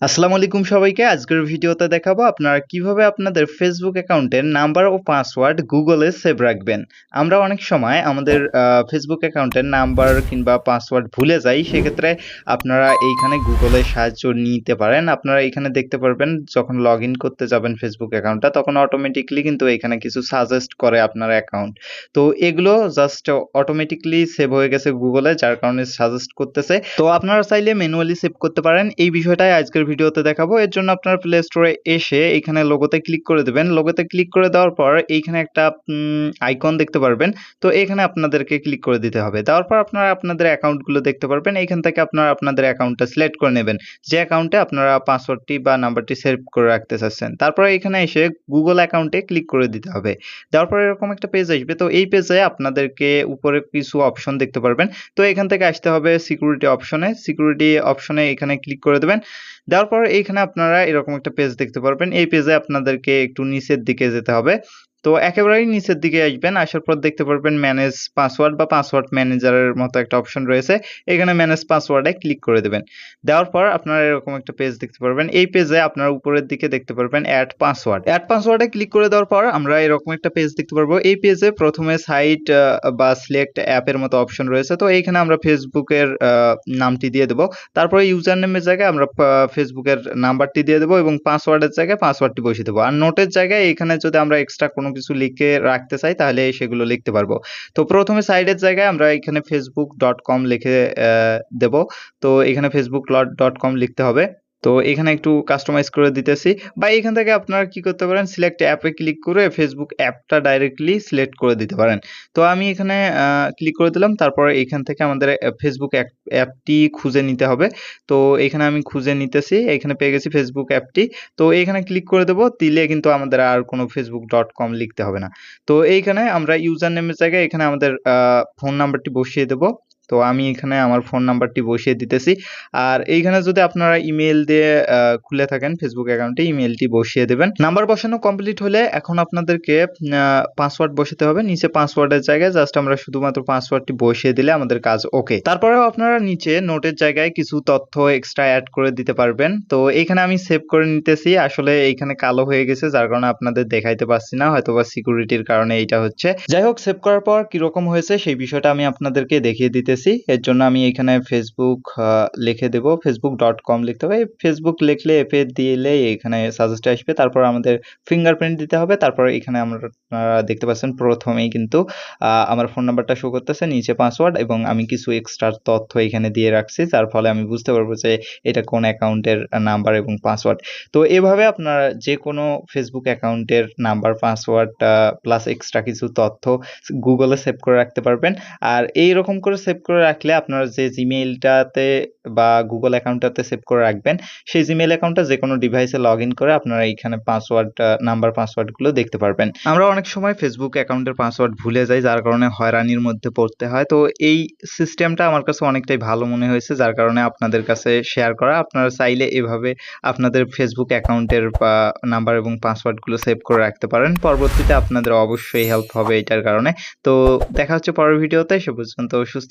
আসসালামু আলাইকুম সবাইকে। আজকের ভিডিওতে দেখাবো আপনারা কীভাবে আপনাদের ফেসবুক অ্যাকাউন্টের নাম্বার ও পাসওয়ার্ড গুগলে সেভ রাখবেন। আমরা অনেক সময় আমাদের ফেসবুক অ্যাকাউন্টের নাম্বার কিংবা পাসওয়ার্ড ভুলে যাই, সেক্ষেত্রে আপনারা এইখানে গুগলের সাহায্য নিতে পারেন। আপনারা এখানে দেখতে পারবেন, যখন লগ করতে যাবেন ফেসবুক অ্যাকাউন্টটা, তখন অটোমেটিকলি কিন্তু এখানে কিছু সাজেস্ট করে আপনার অ্যাকাউন্ট। তো এগুলো জাস্ট অটোমেটিকলি সেভ হয়ে গেছে গুগলে, যার কারণে সাজেস্ট করতেছে। তো আপনারা চাইলে ম্যানুয়ালি সেভ করতে পারেন। এই বিষয়টাই আজকের ভিডিওতে দেখাবো। এর জন্য আপনার প্লে স্টোরে এসে এখানে লোগোতে ক্লিক করে দেবেন। লোগোতে ক্লিক করে দেওয়ার পর এইখানে একটা আইকন দেখতে পারবেন। তো এখানে আপনাদেরকে ক্লিক করে দিতে হবে। দেওয়ার পর আপনারা আপনাদের অ্যাকাউন্টগুলো দেখতে পারবেন। এইখান থেকে আপনারা আপনাদের অ্যাকাউন্টটা সিলেক্ট করে নেবেন। যে অ্যাকাউন্টে আপনারা পাসওয়ার্ডটি বা নাম্বারটি সেভ করে রাখতে চাচ্ছেন। তারপরে এখানে এসে গুগল অ্যাকাউন্টে ক্লিক করে দিতে হবে। দেওয়ার পর এরকম একটা পেজ আসবে। তো এই পেজে আপনাদেরকে উপরে কিছু অপশন দেখতে পারবেন। তো এখান থেকে আসতে হবে সিকিউরিটি অপশনে সিকিউরিটি অপশনে এখানে ক্লিক করে দেবেন। দেওয়ার পর এইখানে আপনারা এরকম একটা পেজ দেখতে পারবেন। এই পেজে আপনাদেরকে একটু নিচের দিকে যেতে হবে। তো একেবারেই নিচের দিকে আসবেন, আসার পর দেখতে পারবেন ম্যানেজ পাসওয়ার্ড বা পাসওয়ার্ড ম্যানেজারের মতো একটা অপশন রয়েছে। এখানে ম্যানেজ পাসওয়ার্ডে ক্লিক করে দেবেন। দেওয়ার পর আপনারা এরকম একটা পেজ দেখতে পারবেন। এই পেজে আপনার উপরের দিকে দেখতে পারবেন অ্যাড পাসওয়ার্ড অ্যাড পাসওয়ার্ডে ক্লিক করে দেওয়ার পর আমরা এরকম একটা পেজ দেখতে পারব। এই পেজে প্রথমে সাইট বা সিলেক্ট অ্যাপের মতো অপশন রয়েছে। তো এইখানে আমরা ফেসবুকের নামটি দিয়ে দেবো। তারপরে ইউজার নেমের জায়গায় আমরা ফেসবুকের নাম্বারটি দিয়ে দেবো এবং পাসওয়ার্ডের জায়গায় পাসওয়ার্ডটি বসিয়ে দেবো। আর নোটের জায়গায় এখানে যদি আমরা এক্সট্রা কোনো কিছু লিখে রাখতে চাই, তাহলে সেগুলো লিখতে পারব। তো প্রথমে সাইডের জায়গায় আমরা এখানে ফেসবুক ডট কম লিখে দেবো। তো এখানে ফেসবুক ডট কম লিখতে হবে। তো এখানে একটু কাস্টমাইজ করে দিতেছি। বা এখান থেকে আপনারা কি করতে পারেন সিলেক্ট অ্যাপে ক্লিক করে ফেসবুক অ্যাপটা ডাইরেক্টলি সিলেক্ট করে দিতে পারেন। তো আমি এখানে ক্লিক করে দিলাম, তারপর এখান থেকে আমাদের ফেসবুক অ্যাপটি খুঁজে নিতে হবে। তো এখানে আমি খুঁজে নিতেছি, এখানে পেয়ে গেছি ফেসবুক অ্যাপটি তো এখানে ক্লিক করে দেবো, দিলে কিন্তু আমাদের আর কোনো ফেসবুক ডট কম লিখতে হবে না। তো এইখানে আমরা ইউজার নেমের জায়গায় এখানে আমাদের ফোন নাম্বারটি বসিয়ে দেবো। তো আমি এখানে আমার ফোন নাম্বারটি বসিয়ে দিতেছি। আর এইখানে যদি আপনারা ইমেল দিয়ে খুলে থাকেন ফেসবুক অ্যাকাউন্টে ইমেলটি বসিয়ে দেবেন। নাম্বার বসানো কমপ্লিট হলে এখন আপনাদেরকে পাসওয়ার্ড বসাতে হবে। নিচে পাসওয়ার্ডের জায়গায় জাস্ট আমরা শুধুমাত্র পাসওয়ার্ডটি বসিয়ে দিলে আমাদের কাজ ওকে তারপরেও আপনারা নিচে নোটের জায়গায় কিছু তথ্য এক্সট্রা অ্যাড করে দিতে পারবেন। তো এখানে আমি সেভ করে নিতেছি। আসলে এইখানে কালো হয়ে গেছে, যার কারণে আপনাদের দেখাইতে পারছি না। হয়তো বা সিকিউরিটির কারণে এইটা হচ্ছে। যাই হোক সেভ করার পর কীরকম হয়েছে সেই বিষয়টা আমি আপনাদেরকে দেখিয়ে দিতে দিতেছি। এর জন্য আমি এখানে ফেসবুক লিখে দেব। ফেসবুক ডট কম লিখতে হবে। ফেসবুক লিখলে, এফে দিলে এখানে সাজেস্ট আসবে। তারপর আমাদের ফিঙ্গারপ্রিন্ট দিতে হবে। তারপর এখানে আমরা দেখতে পাচ্ছেন প্রথমেই কিন্তু আমার ফোন নাম্বারটা শো করতেছে, নিচে পাসওয়ার্ড এবং আমি কিছু এক্সট্রা তথ্য এখানে দিয়ে রাখছি, যার ফলে আমি বুঝতে পারব যে এটা কোন অ্যাকাউন্টের নাম্বার এবং পাসওয়ার্ড তো এভাবে আপনারা যে কোনো ফেসবুক অ্যাকাউন্টের নাম্বার পাসওয়ার্ড প্লাস এক্সট্রা কিছু তথ্য গুগলে সেভ করে রাখতে পারবেন। আর এই রকম করে সেভ করে রাখলে আপনারা যে জিমেইলটাতে বা গুগল অ্যাকাউন্টটাতে সেভ করে রাখবেন, সেই জিমেইল অ্যাকাউন্টটা যে কোনো ডিভাইসে লগ ইন করে আপনারা এইখানে পাসওয়ার্ড নাম্বার পাসওয়ার্ডগুলো দেখতে পারবেন। আমরা অনেক সময় ফেসবুক অ্যাকাউন্টের পাসওয়ার্ড ভুলে যাই, যার কারণে হয়রানির মধ্যে পড়তে হয়। তো এই সিস্টেমটা আমার কাছে অনেকটাই ভালো মনে হয়েছে, যার কারণে আপনাদের কাছে শেয়ার করা। আপনারা চাইলে এভাবে আপনাদের ফেসবুক অ্যাকাউন্টের নাম্বার এবং পাসওয়ার্ডগুলো সেভ করে রাখতে পারেন। পরবর্তীতে আপনাদের অবশ্যই হেল্প হবে এটার কারণে। তো দেখা হচ্ছে পরের ভিডিওতে, সে পর্যন্ত সুস্থ